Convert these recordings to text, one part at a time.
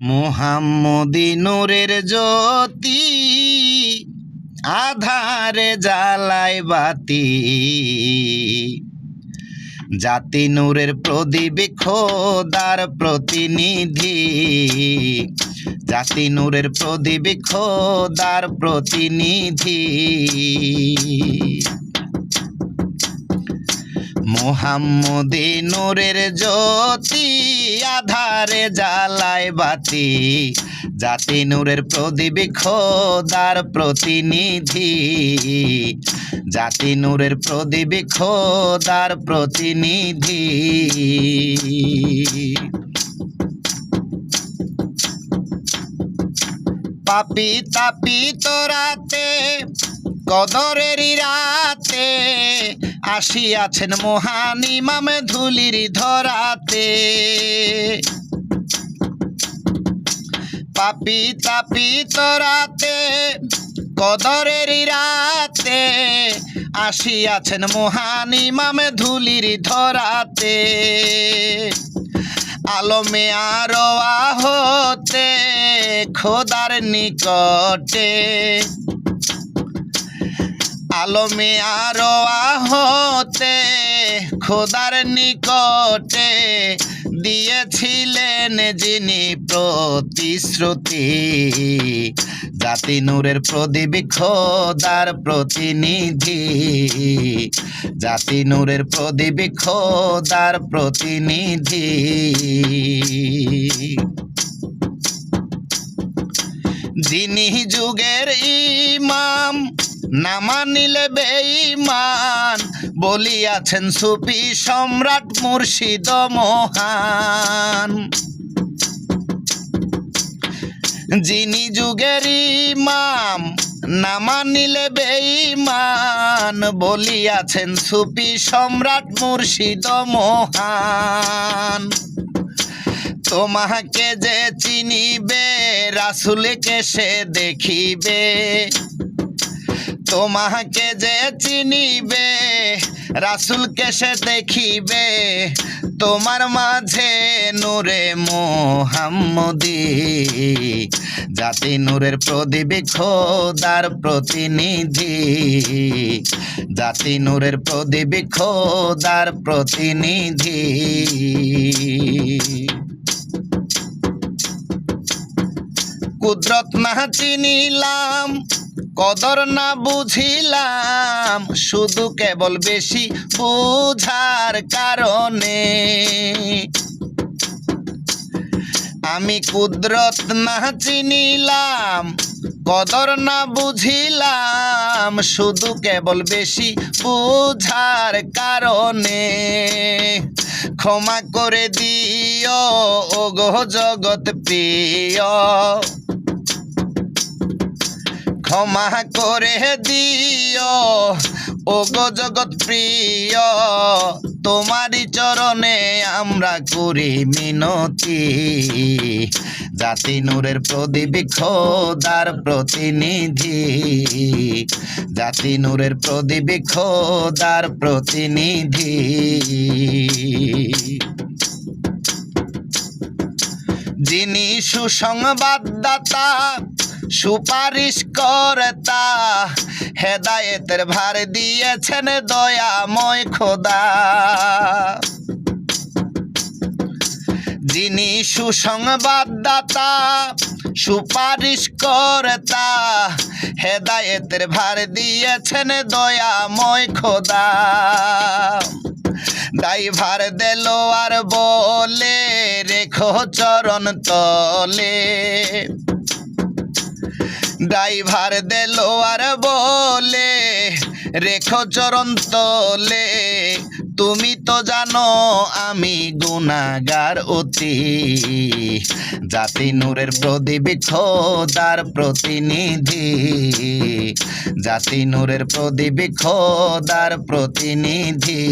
মোহাম্মদি নূরের জ্যোতি আধারে জ্বালায় বাতি। জাতি নূরের প্রদীপ খোদার প্রতিনিধি। জাতি নূরের প্রদীপ খোদার প্রতিনিধি। মোহাম্মদে নূরের জ্যোতি, আধারে জ্বালায় বাতি। জাতি নূরের প্রদীপ খোদার প্রতিনিধি। জাতি নূরের প্রদীপ খোদার প্রতিনিধি। পাপি তাপি তোরাতে কদরেরই রাতে আসিয়াছেন মহান ইমাম ধুলির ধরাতে। পাপি তাপি তোরাতে কদরেরই রাতে আসিয়াছেন মহান ইমাম ধুলির ধরাতে। আলমে আরও আহতে খোদার নিকটে আলমে আরও আহতে খোদার নিকটে দিয়েছিলেন যিনি প্রতিশ্রুতি। জাতি নূরের প্রদীপ খোদার প্রতিনিধি। জাতি নূরের প্রদীপ খোদার প্রতিনিধি। যিনি যুগের ইমাম না মানিলে বেঈমান বলিয়াছেন সুফি সম্রাট মুর্শিদ মহান। যিনি যুগের ইমাম, না মানিলে বেঈমান বলিয়াছেন সুফি সম্রাট মুর্শিদ মহান। তোমাকে যে চিনিবে, রাসুলকে সে দেখিবে। তোমাকে যে চিনিবে, রাসুলকে সে দেখিবে, তোমার মাঝে নূরে মোহাম্মদি। জাতি নূরের প্রদীপ খোদার প্রতিনিধি। জাতি নূরের প্রদীপ খোদার প্রতিনিধি। কুদরত না চিনিলাম কদর না বুঝিলাম, শুধু কেবল বেশি বুঝার কারণে। আমি কুদরত না চিনিলাম, কদর না বুঝিলাম, শুধু কেবল বেশি বুঝার কারণে। ক্ষমা করে দিও ও গো জগৎ প্রিয়। ক্ষমা করে দিও। ও গো জগৎ প্রিয়, তোমারই চরণে আমরা করি মিনতি। জাতি নূরের প্রদীপ খোদার প্রতিনিধি। জাতি নূরের প্রদীপ খোদার প্রতিনিধি। যিনি সুসংবাদদাতা সুপারিশ কর্তা, হেদায়েতের ভার দিয়েছেন দয়াময় খোদা। যিনি সুসংবাদদাতা, সুপারিশ কর্তা, হেদায়েতের ভার দিয়েছেন দয়াময় খোদা। ড্রাইভার দিল আর বলে, রেখো চরণ তলে। ড্রাইভার দিল আর বলে, রেখো চরণ তলে তুমি তো জানো আমি গুণাগার অতি। জাতি নূরের প্রদীপ খোদার প্রতিনিধি। জাতি নূরের প্রদীপ খোদার প্রতিনিধি।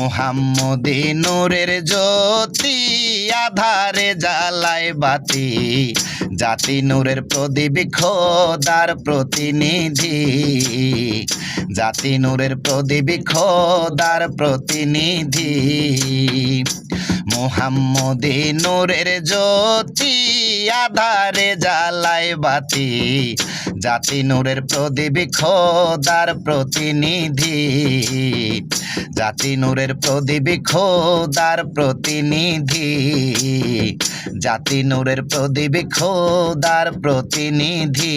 মোহাম্মদে নূরের জ্যোতি, আধারে জ্বালায় বাতি। জাতি নূরের প্রদীপ খোদার প্রতিনিধি। জাতি নূরের প্রদীপ খোদার প্রতিনিধি। মোহাম্মদী নূরের জ্যোতি, আধারে জ্বালায় বাতি। জাতি নূরের প্রদীপ খোদার প্রতিনিধি। জাতি নূরের প্রদীপ খোদার প্রতিনিধি। জাতি নূরের প্রদীপ খোদার প্রতিনিধি।